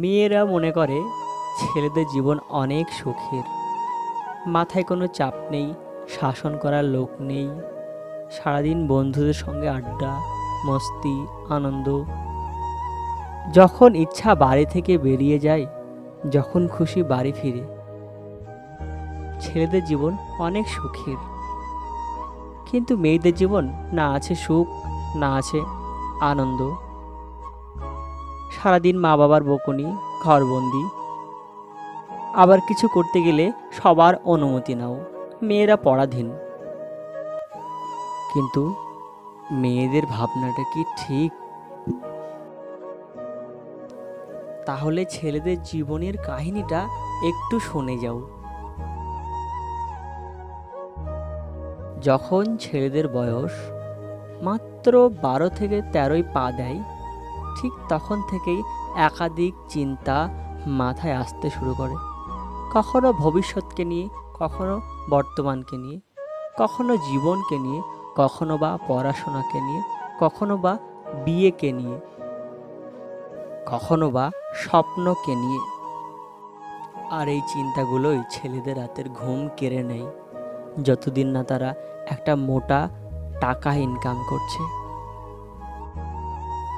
মেয়েরা মনে করে ছেলেদের জীবন অনেক সুখের। মাথায় কোনো চাপ নেই, শাসন করার লোক নেই। সারাদিন বন্ধুদের সঙ্গে আড্ডা, মস্তি, আনন্দ। যখন ইচ্ছা বাড়ি থেকে বেরিয়ে যায়, যখন খুশি বাড়ি ফিরে। ছেলেদের জীবন অনেক সুখের। কিন্তু মেয়েদের জীবন না আছে সুখ, না আছে আনন্দ। সারাদিন মা বাবার বকুনি, ঘরবন্দি। আবার কিছু করতে গেলে সবার অনুমতি নাও, মেয়েরা পরাধীন। কিন্তু মেয়েদের ভাবনাটা কি ঠিক? তাহলে ছেলেদের জীবনের কাহিনীটা একটু শুনে যাও। যখন ছেলেদের বয়স মাত্র বারো থেকে তেরোই পা দেয় ঠিক তখন থেকেই একাধিক চিন্তা মাথায় আসতে শুরু করে। কখনো ভবিষ্যৎকে নিয়ে, কখনো বর্তমানকে নিয়ে, কখনো জীবনকে নিয়ে, কখনো বা পড়াশোনাকে নিয়ে, কখনো বা বিয়েকে নিয়ে, কখনো বা স্বপ্নকে নিয়ে। আর এই চিন্তাগুলোই ছেলেদের রাতের ঘুম কেড়ে নেয়, যতদিন না তারা একটা মোটা টাকা ইনকাম করছে।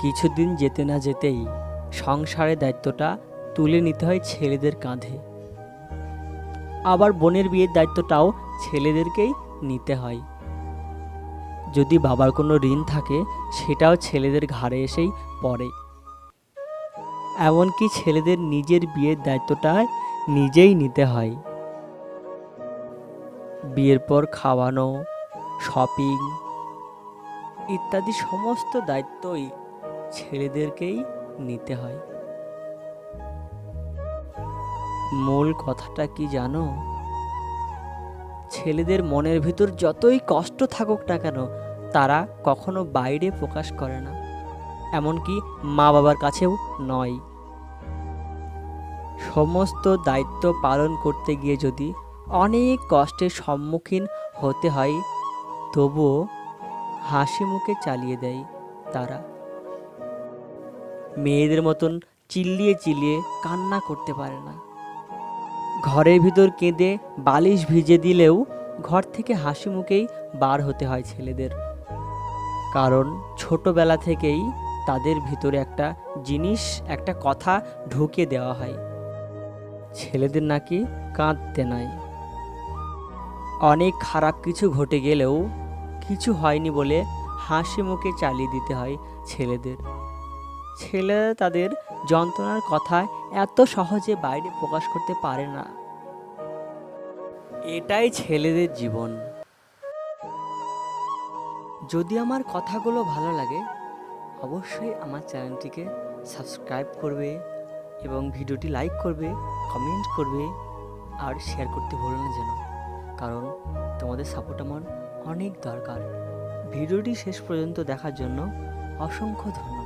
কিছুদিন যেতে না যেতেই সংসারের দায়িত্বটা তুলে নিতে হয় ছেলেদের কাঁধে। আবার বোনের বিয়ের দায়িত্বটাও ছেলেদেরকেই নিতে হয়। যদি বাবার কোনো ঋণ থাকে, সেটাও ছেলেদের ঘাড়ে এসেই পড়ে। এমনকি ছেলেদের নিজের বিয়ের দায়িত্বটা নিজেই নিতে হয়। বিয়ের পর খাওয়ানো শপিং ইত্যাদি সমস্ত দায়িত্বই ছেলেদেরকেই নিতে হয়। মূল কথাটা কি জানো? ছেলেদের মনের ভিতর যতই কষ্ট থাকুক না কেন, তারা কখনো বাইরে প্রকাশ করে না। এমনকি মা বাবার কাছেও নয়। সমস্ত দায়িত্ব পালন করতে গিয়ে যদি অনেক কষ্টের সম্মুখীন হতে হয়, তবুও হাসি মুখে চালিয়ে দেয় তারা। মেয়েদের মতন চিল্লিয়ে চিল্লিয়ে কান্না করতে পারে না। ঘরের ভিতর কেঁদে বালিশ ভিজে দিলেও ঘর থেকে হাসি মুখেই বার হতে হয় ছেলেদের। কারণ ছোটবেলা থেকেই তাদের ভিতরে একটা জিনিস, একটা কথা ঢুকে দেওয়া হয়। ছেলেদের নাকি কাঁদতে নাই। অনেক খারাপ কিছু ঘটে গেলেও কিছু হয়নি বলে হাসি মুখে চালিয়ে দিতে হয় ছেলেদের। ছেলেরা তাদের যন্ত্রণার কথা এত সহজে বাইরে প্রকাশ করতে পারে না। এটাই ছেলেদের জীবন। যদি আমার কথাগুলো ভালো লাগে, অবশ্যই আমার চ্যানেলটিকে সাবস্ক্রাইব করবে এবং ভিডিওটি লাইক করবে, কমেন্ট করবে আর শেয়ার করতে ভুলো না যেন। কারণ তোমাদের সাপোর্ট আমার অনেক দরকার। ভিডিওটি শেষ পর্যন্ত দেখার জন্য অসংখ্য ধন্যবাদ।